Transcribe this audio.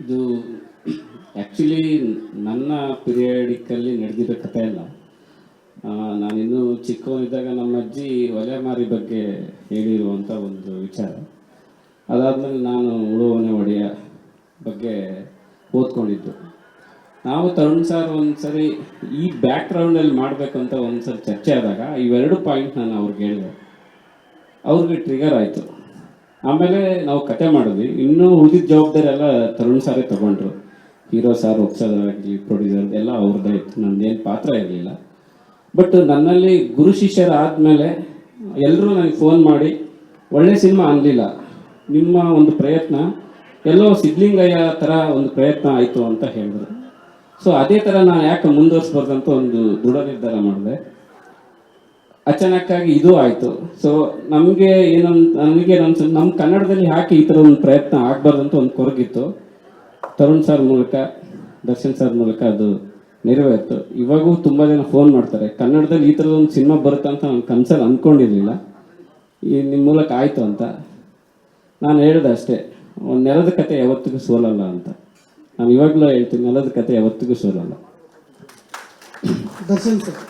ಇದು ಆ್ಯಕ್ಚುಲಿ ನನ್ನ ಪಿರಿಯಡಿಕಲ್ಲಿ ನಡೆದಿರೋ ಕಥೆ ಅಲ್ಲ. ನಾನಿನ್ನು ಚಿಕ್ಕವನಿದ್ದಾಗ ನಮ್ಮ ಅಜ್ಜಿ ಒಲೆ ಮಾರಿ ಬಗ್ಗೆ ಹೇಳಿರುವಂಥ ಒಂದು ವಿಚಾರ. ಅದಾದಮೇಲೆ ನಾನು ಉಳುವನೆ ಒಡೆಯ ಬಗ್ಗೆ ಓದ್ಕೊಂಡಿದ್ದು. ನಾವು ತರುಣ್ ಸರ್ ಒಂದ್ಸರಿ ಈ ಬ್ಯಾಕ್ ಗ್ರೌಂಡಲ್ಲಿ ಮಾಡಬೇಕು ಅಂತ ಒಂದ್ಸರಿ ಚರ್ಚೆ ಆದಾಗ ಇವೆರಡು ಪಾಯಿಂಟ್ ನಾನು ಅವ್ರಿಗೆ ಹೇಳಿದೆ. ಅವ್ರಿಗೆ ಟ್ರಿಗರ್ ಆಯಿತು. ಆಮೇಲೆ ನಾವು ಕತೆ ಮಾಡಿದ್ವಿ. ಇನ್ನೂ ಉಳಿದಿದ್ದ ಜವಾಬ್ದಾರಿ ಎಲ್ಲ ತರುಣ್ ಸಾರೇ ತಗೊಂಡ್ರು. ಹೀರೋ ಸಾರ್ ಒಪ್ಸೋದಾಗಲಿ ಪ್ರೊಡ್ಯೂಸರ್ ಎಲ್ಲ ಅವ್ರದ್ದೇ ಇತ್ತು. ಏನು ಪಾತ್ರ ಇರಲಿಲ್ಲ. ಬಟ್ ನನ್ನಲ್ಲಿ ಗುರು ಶಿಷ್ಯರ ಆದಮೇಲೆ ಎಲ್ಲರೂ ನನಗೆ ಫೋನ್ ಮಾಡಿ, ಒಳ್ಳೆ ಸಿನಿಮಾ ಅನ್ನಲಿಲ್ಲ ನಿಮ್ಮ ಒಂದು ಪ್ರಯತ್ನ, ಎಲ್ಲೋ ಸಿದ್ಲಿಂಗಯ್ಯ ಥರ ಒಂದು ಪ್ರಯತ್ನ ಆಯಿತು ಅಂತ ಹೇಳಿದ್ರು. ಸೊ ಅದೇ ಥರ ನಾನು ಯಾಕೆ ಅಂತ ಒಂದು ದೃಢ ನಿರ್ಧಾರ ಮಾಡಿದೆ. ಅಚಾನಕ್ಕಾಗಿ ಇದು ಆಯಿತು. ಸೊ ನಮಗೆ ಏನಂತ ನಮಗೆ ನನ್ನ ನಮ್ಮ ಕನ್ನಡದಲ್ಲಿ ಹಾಕಿ ಈ ಥರ ಒಂದು ಪ್ರಯತ್ನ ಆಗಬಾರ್ದು ಅಂತ ಒಂದು ಕೊರಗಿತ್ತು. ತರುಣ್ ಸರ್ ಮೂಲಕ, ದರ್ಶನ್ ಸರ್ ಮೂಲಕ ಅದು ನೆರವೇರಿತು. ಇವಾಗೂ ತುಂಬ ಜನ ಫೋನ್ ಮಾಡ್ತಾರೆ. ಕನ್ನಡದಲ್ಲಿ ಈ ಥರದ ಒಂದು ಸಿನಿಮಾ ಬರುತ್ತೆ ಅಂತ ನಾನು ಕನ್ಸಲ್ಲಿ ಅಂದ್ಕೊಂಡಿರಲಿಲ್ಲ ಈ ನಿಮ್ಮ ಮೂಲಕ ಆಯಿತು ಅಂತ. ನಾನು ಹೇಳಿದೆ ಅಷ್ಟೇ, ಒಂದು ನೆಲದ ಕತೆ ಯಾವತ್ತಿಗೂ ಸೋಲಲ್ಲ ಅಂತ. ನಾನು ಇವಾಗಲೂ ಹೇಳ್ತೀನಿ, ನೆಲದ ಕತೆ ಯಾವತ್ತಿಗೂ ಸೋಲಲ್ಲ. ದರ್ಶನ್ ಸರ್.